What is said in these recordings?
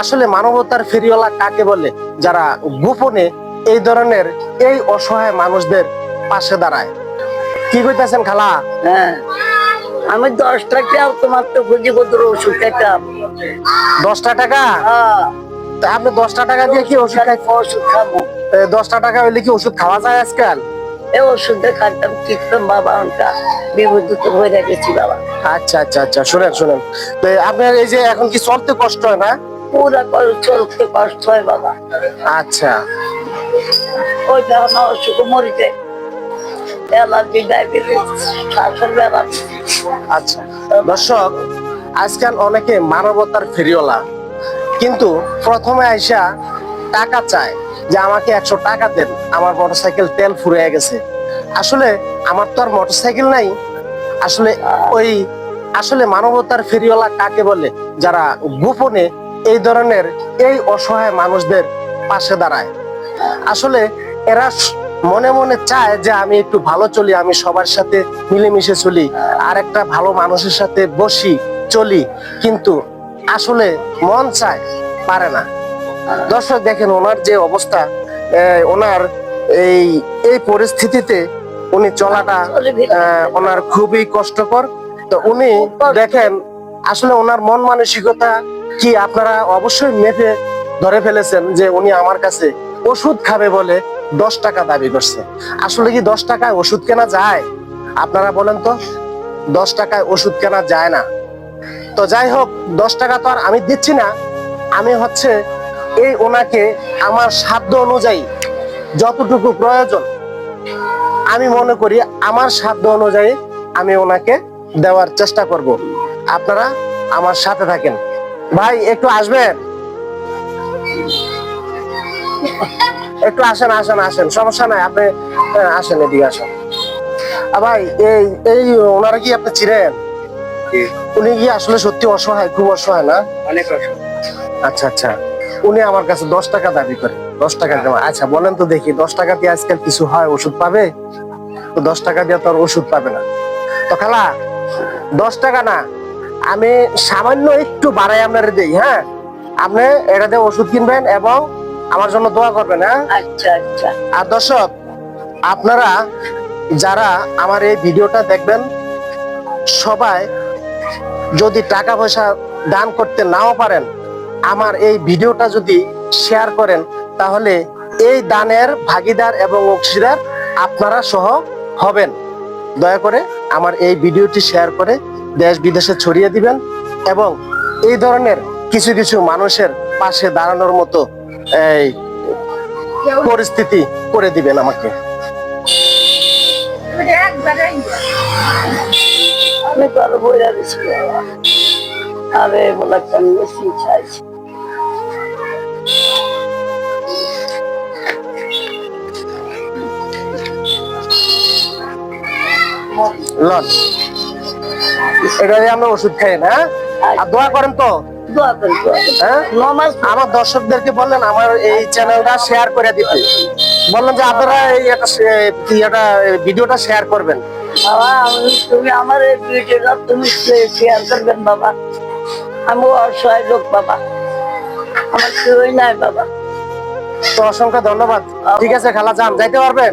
আসলে মানবতার ফেরিওয়ালা কাকে বলে? যারা গোপনে এই ধরনের এই অসহায় মানুষদের পাশে দাঁড়ায়। কি কইতাছেন খালা? হ্যাঁ। আমি দশ টাকা তোমার তো খুঁজি কত ওষুধ খেতাম। দশটা টাকা? হ্যাঁ। তা আপনি দশটা টাকা দিয়ে কি ওষুধ খাই ওষুধ খাব। দশটা টাকা হইলে কি ওষুধ খাওয়া যায় আজকাল? এই ওষুধে খাইতাম ঠিকতাম বাবা হয়ে রেখেছি বাবা। আচ্ছা আচ্ছা আচ্ছা শুনেন শুনেন। আপনার এই যে এখন কি চলতে কষ্ট হয় না? পুরা চলতে কষ্ট হয় বাবা। আচ্ছা। ওই যখন অসুখ মরে যায় অ্যালার্জি ডায়াবেটিস শ্বাসের আচ্ছা। দর্শক আজকাল অনেকে মানবতার ফেরিওয়ালা। কিন্তু প্রথমে আইসা টাকা চায় যে আমাকে একশো টাকা দেন আমার মোটরসাইকেল তেল ফুরিয়ে গেছে। আসলে আমার তো আর মোটরসাইকেল নাই। আসলে ওই আসলে মানবতার ফেরিওয়ালা কাকে বলে? যারা গোপনে এই ধরনের এই অসহায় মানুষদের পাশে দাঁড়ায়। আসলে এরা মনে মনে চায় যে আমি একটু ভালো চলি আমি সবার সাথে মিলেমিশে চলি আর একটা ভালো মানুষের সাথে বসি চলি। কিন্তু আসলে মন চায় পারে না। দর্শক দেখেন ওনার যে অবস্থা ওনার এই এই পরিস্থিতিতে উনি চলাটা ওনার খুবই কষ্টকর। তো উনি দেখেন আসলে ওনার মন মানসিকতা কি আপনারা অবশ্যই মেপে ধরে ফেলেছেন যে উনি আমার কাছে ওষুধ খাবে বলে দশ টাকা দাবি করছে? আসলে কি দশ টাকায় ওষুধ কেনা যায়? আপনারা বলেন তো, দশ টাকায় ওষুধ কেনা যায় না। তো যাই হোক, দশ টাকা তো আর আমি দিচ্ছি না। আমি হচ্ছে এই ওনাকে আমার সাধ্য অনুযায়ী যতটুকু প্রয়োজন, আমি মনে করি আমার সাধ্য অনুযায়ী আমি ওনাকে দেওয়ার চেষ্টা করব। আপনারা আমার সাথে থাকেন। ভাই একটু আসবেন? একটু আসেন আসেন আসেন। সমস্যা নাই আপনি হ্যাঁ, আসেন এদিকে আসেন। ভাই এই এই ওনারা কি আপনি চিনেন? উনি কি আসলে সত্যি অসহায় খুব অসহায় না? অনেক আচ্ছা আচ্ছা। উনি আমার কাছে দশ টাকা দাবি করে দশ টাকা দেওয়া আচ্ছা বলেন তো দেখি দশ টাকা দিয়ে আজকাল কিছু হয় ওষুধ পাবে? তো দশ টাকা দিয়ে তো আর ওষুধ পাবে না। তো খালা দশ টাকা না আমি সামান্য একটু বাড়াই আপনার দিই হ্যাঁ? আপনি এটা দিয়ে ওষুধ কিনবেন এবং আমার জন্য দোয়া করবেন হ্যাঁ? আচ্ছা আচ্ছা। আর দর্শক আপনারা যারা আমার এই ভিডিওটা দেখবেন সবাই যদি টাকা পয়সা দান করতে নাও পারেন আমার এই ভিডিওটা যদি শেয়ার করেন তাহলে এই দানের ভাগিদার এবং অংশীদার আপনারা সহ হবেন। দয়া করে আমার এই ভিডিওটি শেয়ার করে দেশ বিদেশে ছড়িয়ে দিবেন এবং এই ধরনের কিছু কিছু মানুষের পাশে দাঁড়ানোর মতো এই পরিস্থিতি করে দিবেন আমাকে। আরও বেশি চাইছি। লন। এটা আমরা ওষুধ খাই না হ্যাঁ? আর দোয়া করেন তো। হ্যাঁ? আমার দর্শকদেরকে বললেন আমার এই চ্যানেলটা শেয়ার করে দিতে। বললেন যে আপনারা এই একটা ভিডিওটা শেয়ার করবেন। বাবা তুমি আমার এই ভিডিওটা তুমি শেয়ার করবেন বাবা। আমি অসহায় লোক বাবা। আমার কেউই নাই বাবা। তো অসংখ্য ধন্যবাদ। ঠিক আছে খালা যান যাইতে পারবেন?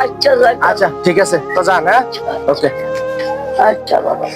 আচ্ছা। আচ্ছা ঠিক আছে তো যান হ্যাঁ? ওকে আচ্ছা বাবা